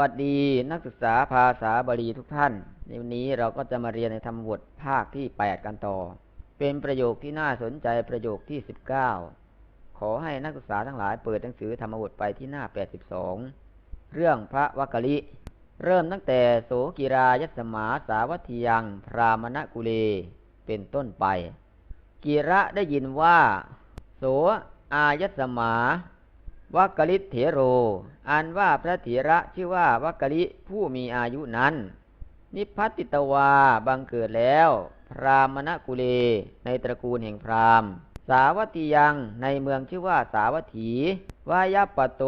วัสดีนักศึกษาภาษาบาลีทุกท่าน ในวันนี้เราก็จะมาเรียนในธรรมบทภาคที่8กันต่อ เป็นประโยคที่น่าสนใจประโยคที่19ขอให้นักศึกษาทั้งหลายเปิดหนังสือธรรมบทไปที่หน้า82เรื่องพระวักกะลิ เริ่มตั้งแต่โสกิรายัสมาสาวัตถยัง พรามณกุเลเป็นต้นไปกีระได้ยินว่า โสอายัสมา วักกลิเถโร อันว่าพระเถระชื่อว่าวักกลิผู้มีอายุนั้น นิพพัติตวาบังเกิดแล้ว พรามณกุเล ในตระกูลแห่งพราหมณ์ สาวัตยังในเมืองชื่อว่าสาวัตถีวายปปโต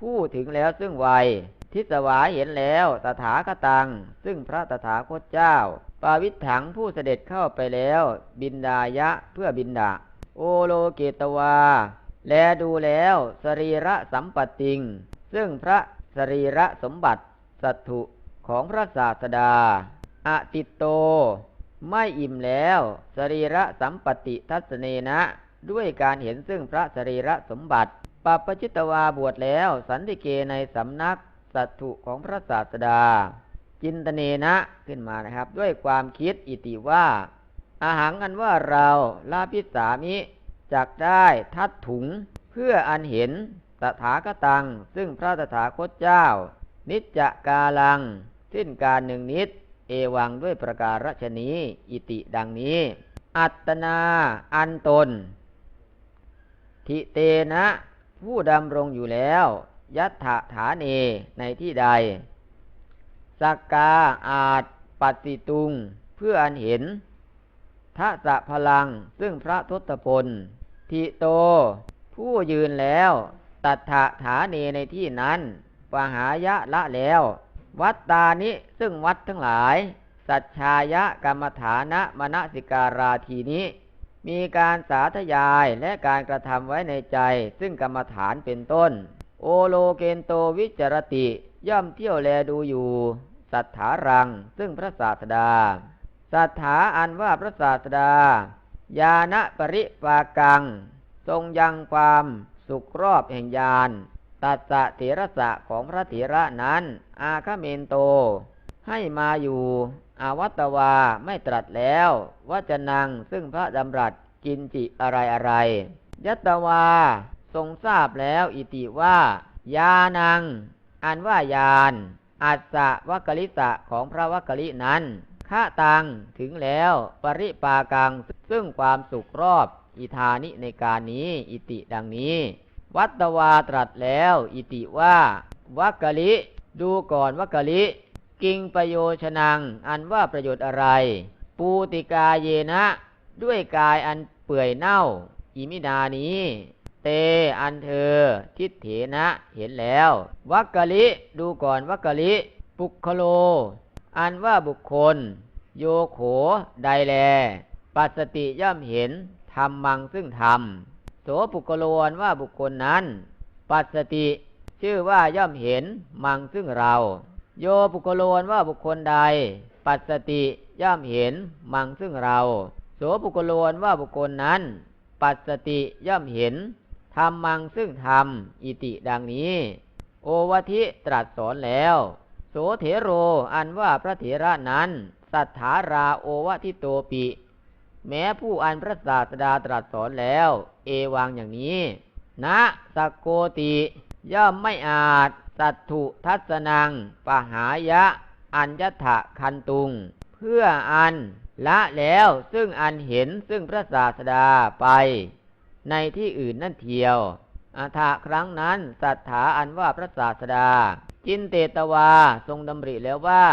ผู้ถึงแล้วซึ่งวัย ทิสวาเห็นแล้วตถาคตัง ซึ่งพระตถาคตเจ้า ปาวิถังผู้เสด็จเข้าไปแล้ว บินดายะเพื่อบินดาโอโลเกตวา แลดูแล้วสรีระสัมปติง ซึ่งพระสรีระสมบัติสัตถุของพระศาสดาอติโต ไม่อิ่มแล้วสรีระสัมปติทัศเนนะ ด้วยการเห็นซึ่งพระสรีระสมบัติปัปปจิตวาบวชแล้วสันติเกในสำนักสัตถุของพระศาสดา จินตเนนะขึ้นมานะครับ ด้วยความคิดอิติว่า อาหารอันว่าเราลาพิสามิ จักได้ทัดถุง เพื่ออันเห็นตถาคตัง ซึ่งพระตถาคตเจ้า นิจจกาลัง สิ้นการหนึ่งนิด เอวังด้วยประการฉนี้อิติดังนี้ อัตนาอันตน ทิเตนะ ผู้ดำรงอยู่แล้ว ยัตถะฐานเนในที่ใด สักกาอาจปฏิตุง เพื่ออันเห็นทัสะพลังซึ่งพระทศพล ทิโต ผู้ยืนแล้ว ตัทธะฐาเนในที่นั้นปหายะละแล้ว วัตตานิซึ่งวัดทั้งหลาย สัจชายะกรรมฐานะมณสิการาทีนี้ มีการสาธยายและการกระทำไว้ในใจ ซึ่งกรรมฐานเป็นต้น โอโลเกนโตวิจรติย่อมเที่ยวแลดูอยู่ สัทธารัง ซึ่งพระศาสดา สัทธาอันว่าพระศาสดา ญาณปริปากัง ทรงยังความสุขรอบแห่งญาณตัสสะเถระสะของพระเถระนั้น อาคเมนโต ให้มาอยู่อาวัตวาไม่ตรัสแล้วว่าจะนังซึ่งพระดำรัสกินจิอะไรอะไรยัตวาทรงทราบแล้วอิติว่ายานังอันว่ายานอัสสะวักลิสะของพระวักกลินั้น ฆะตังถึงแล้ว ปริปากัง ซึ่งความสุขรอบ อิธานิในการนี้ อิติดังนี้ วัตวาตรัสแล้ว อิติว่าวักกลิ ดูก่อนวักกลิ กิงประโยชนัง อันว่าประโยชน์อะไร ปูติกาเยนะ ด้วยกายอันเปื่อยเน่า อิมินานี้ เตอันเธอ ทิฏเถนะเห็นแล้ว วักกะลิ ดูก่อนวักกะลิ ปุคโล อันว่าบุคคล โยโขใดแล ปัสติย่อมเห็นธรรมังซึ่งธรรมโสปุคโลนว่าบุคคลนั้น ปัสติชื่อว่าย่อมเห็นมังซึ่งเรา โยปุคโลนว่าบุคคลใด ปัสติย่อมเห็นมังซึ่งเรา โสปุคโลนว่าบุคคลนั้น ปัสติย่อมเห็นธรรมังซึ่งธรรมอิติดังนี้ โอวทิตรัสสอนแล้ว โสเถโรอันว่าพระเถระนั้น สัทธาราโอวทิโตปิ แม้ผู้อันพระศาสดาตรัสสอนแล้ว เอวังอย่างนี้ นะสกโกติย่อมไม่อาจ สัตถุทัศนังปหายะ อัญญถะคันตุง เพื่ออันละแล้วซึ่งอันเห็นซึ่งพระศาสดาไป ในที่อื่นนั่นเทียวอาถาครั้งนั้น สัทธาอันว่าพระศาสดา จินเตตวาทรงดำริแล้วว่า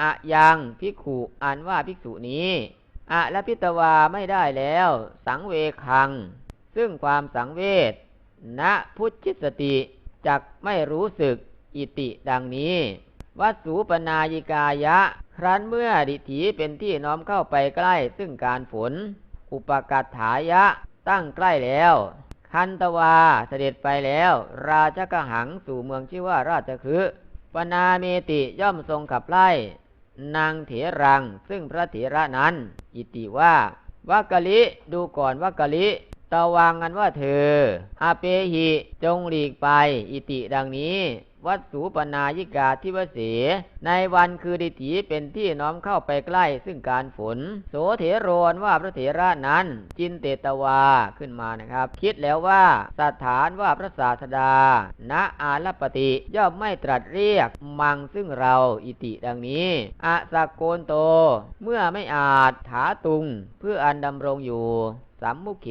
อะยังภิกขุอันว่าภิกษุนี้อะและพิตวาไม่ได้แล้ว สังเวคัง ซึ่งความสังเวชณพุทธิสติจักไม่รู้สึกอิติดังนี้วัสูปนายิกายะ ครั้นเมื่อดิถีเป็นที่น้อมเข้าไปใกล้ซึ่งการฝน อุปกัตถายะตั้งใกล้แล้ว คันตวาเสด็จไปแล้ว ราชกหังสู่เมืองชื่อว่าราชคือปนาเมติย่อมทรงขับไล่ นางเถรัง ซึ่งพระเถระนั้น อิติว่าวักกะลิดูก่อนวักกะลิตะวังกันว่าเธออาเปหิจงหลีกไป อิติดังนี้ วัดสูปนายิกาทิวเส ในวันคือดิถีเป็นที่น้อมเข้าไปใกล้ซึ่งการฝน โสเถโรนว่าพระเถระนั้น จินเตตวาขึ้นมานะครับ คิดแล้วว่าสถานว่าพระศาสดา ณอาลปติย่อมไม่ตรัสเรียกมังซึ่งเราอิติดังนี้อะสกโกนโต เมื่อไม่อาจถาตุงเพื่ออันดำรงอยู่ สัมมุเข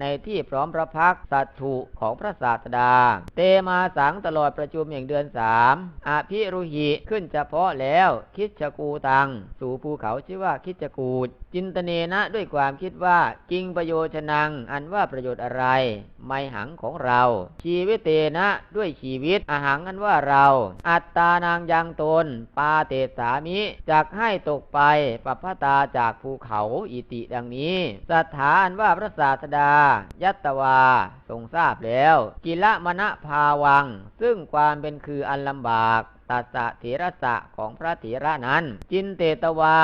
ในที่พร้อมพระพักสัตถุของพระศาสดา เตมาสังตลอดประชุมอย่างเดือนสามอภิรุหิขึ้นเฉพาะแล้ว คิดชกูตัง สู่ภูเขาชื่อว่าคิดจกูดจินตเนนะด้วยความคิดว่ากิงประโยชนัง อันว่าประโยชน์อะไร ไม่หังของเรา ชีวิตเตนะด้วยชีวิตอาหังอันว่าเรา อัตตานางยังตน ปาเตสามิจักให้ตกไปปัพพตาจากภูเขาอิติดังนี้สถาอันว่าพระศาสดา ยัตวา ทรงทราบแล้ว กิละมณภาวัง ซึ่งความเป็นคืออันลำบากตัสสะเถระสะของพระเถระนั้น จินเตตวา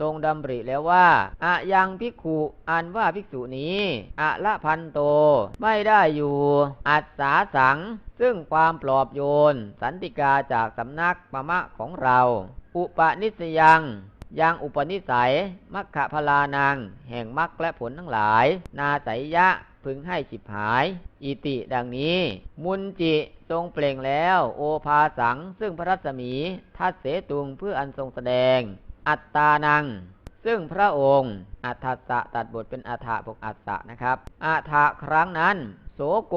ทรงดำริแล้วว่าอะยังภิกขุอันว่าภิกษุนี้อะละพันโต ไม่ได้อยู่ อัศสาสัง ซึ่งความปลอบโยน สันติกาจากสำนักมะมะของเรา อุปนิสยัง ยังอุปนิสัยมัคคะพลานัง แห่งมรรคและผลทั้งหลาย นาไสยะพึงให้ฉิบหาย อิติดังนี้ มุนจิทรงเปล่งแล้ว โอภาสัง ซึ่งพระรัศมีทัดเสตุงเพื่ออันทรงแสดง อัตตานัง ซึ่งพระองค์อัฏฐะตัดบทเป็นอัฏฐะบกอัฏฐะนะครับอัฏฐะครั้งนั้น โสโก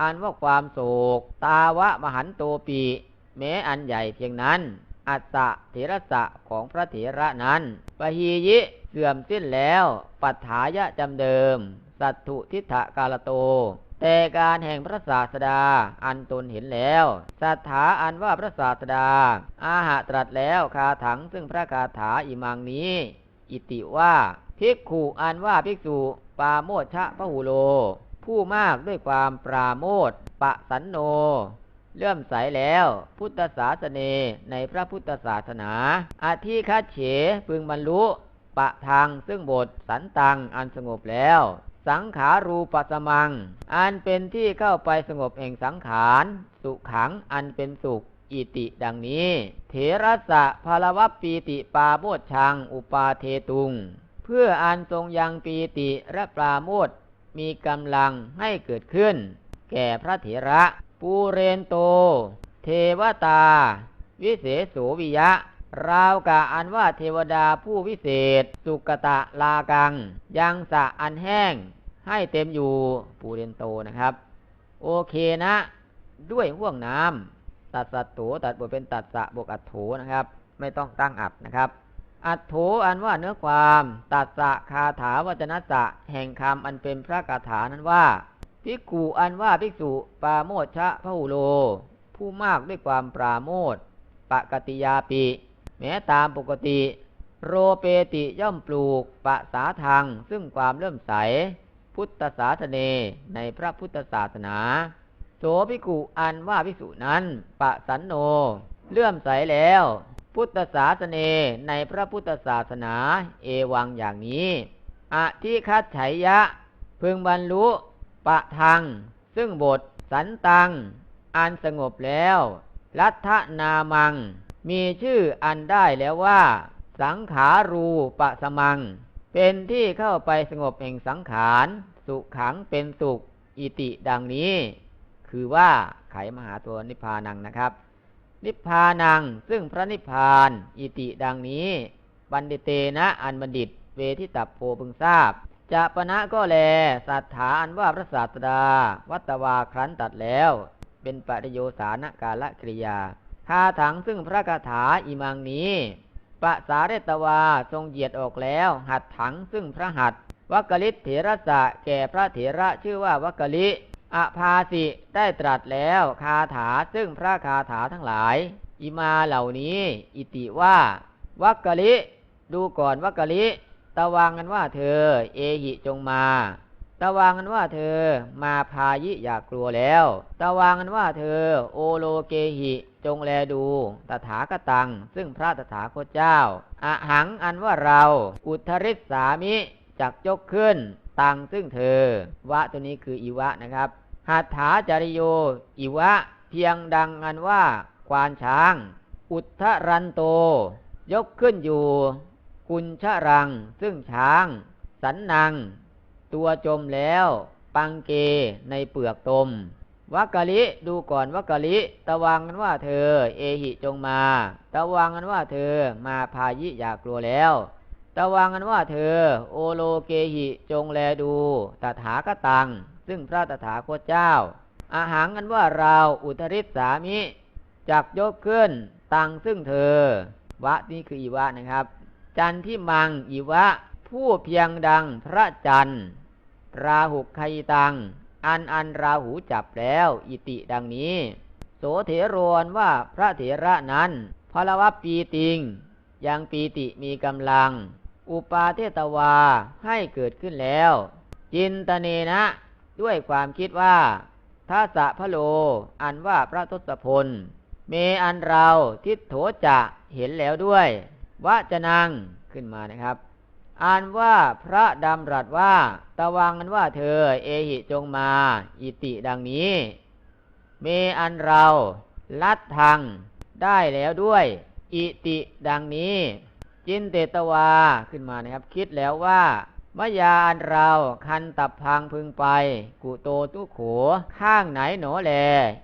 อันว่าความโศก ตาวะมหันโตปีแม้อันใหญ่เพียงนั้น อัสสะเถระสะของพระเถระนั้นปะฮียิเสื่อมสิ้นแล้ว ปัฏฐายะจำเดิม สัตถุทิฏฐกาลโต แต่การแห่งพระศาสดา อันตนเห็นแล้วสัทธาอันว่าพระศาสดา อาหะตรัสแล้วคาถังซึ่งพระคาถาอิมังนี้ อิติว่าภิกขุอันว่าภิกษุปาโมชะพะหูโล ผู้มากด้วยความปราโมทปะสันโน เลื่อมใสแล้ว พุทธศาสเนในพระพุทธศาสนาอาทิคัดเฉพึงบรรลุปะทางซึ่งบทสันตังอันสงบแล้ว สังขารูปสมัง อันเป็นที่เข้าไปสงบแห่งสังขาร สุขังอันเป็นสุขอิติดังนี้ เถระสะพลวัปปีติปาโมดชัง อุปาเทตุง เพื่ออันทรงยังปีติและปราโมทมีกำลังให้เกิดขึ้น แก่พระเถระ ปูเรนโต เทวตา วิเศษโสวิยะ ราวกะอันว่าเทวดาผู้วิเศษ สุกตะลากัง ยังสะอันแห้ง ให้เต็มอยู่ปูเรนโตนะครับ โอเคนะ ด้วยห่วงน้ำตัดสัตโถตัดบทเป็นตัดสะบวกอัตโถนะครับ ไม่ต้องตั้งอัดนะครับอัตโถอันว่าเนื้อความ ตัดสะคาถาวจนะสะแห่งคำอันเป็นพระคาถานั้นว่า ภิกขุอันว่าภิกษุปราโมชชะพหุโล ผู้มากด้วยความปราโมทปกติยาปิ แม้ตามปกติ โรเปติย่อมปลูกปะสาทางซึ่งความเลื่อมใส พุทธศาสเนในพระพุทธศาสนา โสภิกุอันว่าภิกษุนั้นปะสันโน เลื่อมใสแล้ว พุทธศาสเนในพระพุทธศาสนา เอวังอย่างนี้อธิคัตไฉยะ พึงบรรลุ ปะทัง ซึ่งบท สันตัง อันสงบแล้ว รัฐนามัง มีชื่ออันได้แล้วว่า สังขารูปะสมัง เป็นที่เข้าไปสงบแห่งสังขาร สุขังเป็นสุข อิติดังนี้ คือว่าไขมหาตัวนิพพานังนะครับ นิพพานัง ซึ่งพระนิพพาน อิติดังนี้ บันดิเตนะอันบัณฑิต เวทิตับโพพึงทราบ จะปณะก็แล สัทธาอันว่าพระศาสดา วัตวาครั้นตัดแล้ว เป็นปริโยสานกาละกริยาคาถังซึ่งพระคาถาอิมังนี้ปะสาเรตวาทรงเหยียดออกแล้ว หัดถังซึ่งพระหัดวักลิตเถระสะแก่พระเถระชื่อว่าวักลิอภาสิได้ตรัสแล้วคาถาซึ่งพระคาถาทั้งหลาย อิมาเหล่านี้ อิติว่า วักลิดูก่อนวักกลิ ตะวางกันว่าเธอ เอหิจงมาตะวางกันว่าเธอ มาพายิอยากกลัวแล้วตะวางกันว่าเธอ โอโลเกหิจงแลดูตถาคตัง ซึ่งพระตถาคตเจ้าอะหังอันว่าเรา อุทธริษสามิจักยกขึ้น ตังซึ่งเธอ วะตัวนี้คืออีวะนะครับหัตถาจริโยอิวะ เพียงดังอันว่าควานช้าง อุทธรันโต ยกขึ้นอยู่ กุญชรัง ซึ่งช้าง สันนัง ตัวจมแล้ว ปังเกในเปลือกตมวักกะลิดูก่อนวักกะลิ ตะวังกันว่าเธอ เอหิจงมา ตะวังกันว่าเธอมาพายิอยากกลัวแล้ว ตะวังกันว่าเธอ โอโลเกหิจงแลดูตถาคตัง ซึ่งพระตถาคตเจ้า อาหารกันว่าเราอุทริศสามิจักยกขึ้น ตังซึ่งเธอ วะนี่คืออีวะนะครับ จันที่มังอีวะ ผู้เพียงดังพระจันทร์ราหุไคตัง อันอันราหูจับแล้ว อิติดังนี้ โสเถโรนว่าพระเถระนั้นพลวะปีติง ยังปีติมีกำลัง อุปาเทตวาให้เกิดขึ้นแล้ว จินตเนนะ ด้วยความคิดว่าทัสสะพะโล อันว่าพระทศพล เมอันเราทิฏโถจะเห็นแล้วด้วย วจนังขึ้นมานะครับ อ่านว่าพระดำรัสว่า ตะวังกันว่าเธอ เอหิจงมา อิติดังนี้ เมอันเรา ลัดทางได้แล้วด้วย อิติดังนี้ จินเตตวาขึ้นมานะครับ คิดแล้วว่ามยาอันเราคันตับพังพึงไป กุโตตุโขข้างไหนหนอแล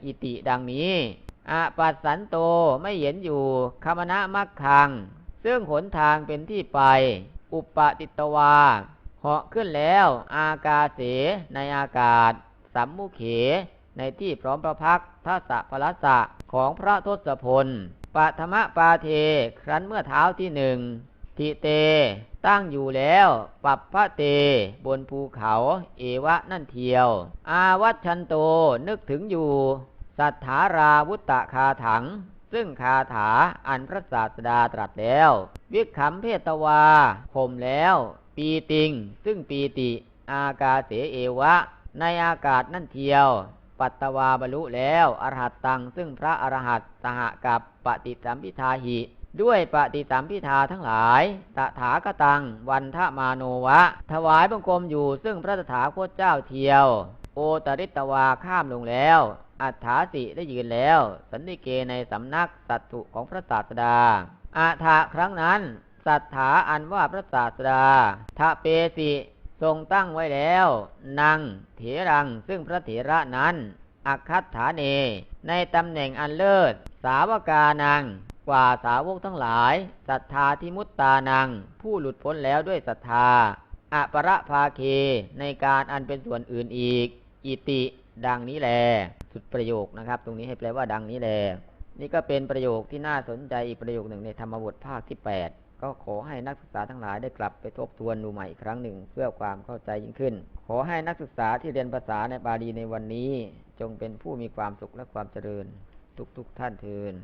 อิติดังนี้อปัสสันโตไม่เห็นอยู่คมณะมักคัง ซึ่งหนทางเป็นที่ไป อุปติตวา เหาะขึ้นแล้ว อากาเส ในอากาศ สัมมุเข ในที่พร้อมประพักทัสสะพลสะของพระทศพลปัทมปาเท ครั้นเมื่อเท้าที่หนึ่งทิเต ตั้งอยู่แล้ว ปัปพระเต บนภูเขา เอวะนั่นเทียว อาวัชชันโต นึกถึงอยู่ สัทธาราวุตตะคาถัง ซึ่งคาถาอันพระศาสดาตรัสแล้ว วิขำเพตวาข่มแล้ว ปีติง ซึ่งปีติ อากาเสเอวะ ในอากาศนั่นเทียว ปัตตวาบรรลุแล้วอรหัตตัง ซึ่งพระอรหัตสหกับปฏิสัมพิทาหิ ด้วยปฏิสัมพิทาทั้งหลาย ตถาคตัง วันทมาโนวะ ถวายบังคมอยู่ซึ่งพระตถาคตเจ้าเทียว โอตริตวาข้ามลงแล้ว อัฏฐาสิได้ยืนแล้ว สันนิเกในสำนักสัตถุของพระศาสดาอาถาครั้งนั้นสัทธาอันว่าพระศาสดาทะเปสิทรงตั้งไว้แล้วนางเถรังซึ่งพระเถระนั้นอักคัตฐาเน ในตำแหน่งอันเลิศ สาวกานัง กว่าสาวกทั้งหลายศรัทธาที่มุตตานัง ผู้หลุดพ้นแล้วด้วยศรัทธาอปรภาเค ในการอันเป็นส่วนอื่นอีก อิติ ดังนี้แล สุดประโยคนะครับ ตรงนี้ให้แปลว่าดังนี้แล นี่ก็เป็นประโยคที่น่าสนใจอีกประโยคหนึ่งในธรรมบทภาคที่ 8 ก็ขอให้นักศึกษาทั้งหลายได้กลับไปทบทวนดูใหม่อีกครั้งหนึ่ง เพื่อความเข้าใจยิ่งขึ้น ขอให้นักศึกษาที่เรียนภาษาในบาลีในวันนี้ จงเป็นผู้มีความสุขและความเจริญ ทุกๆทท่านเทิน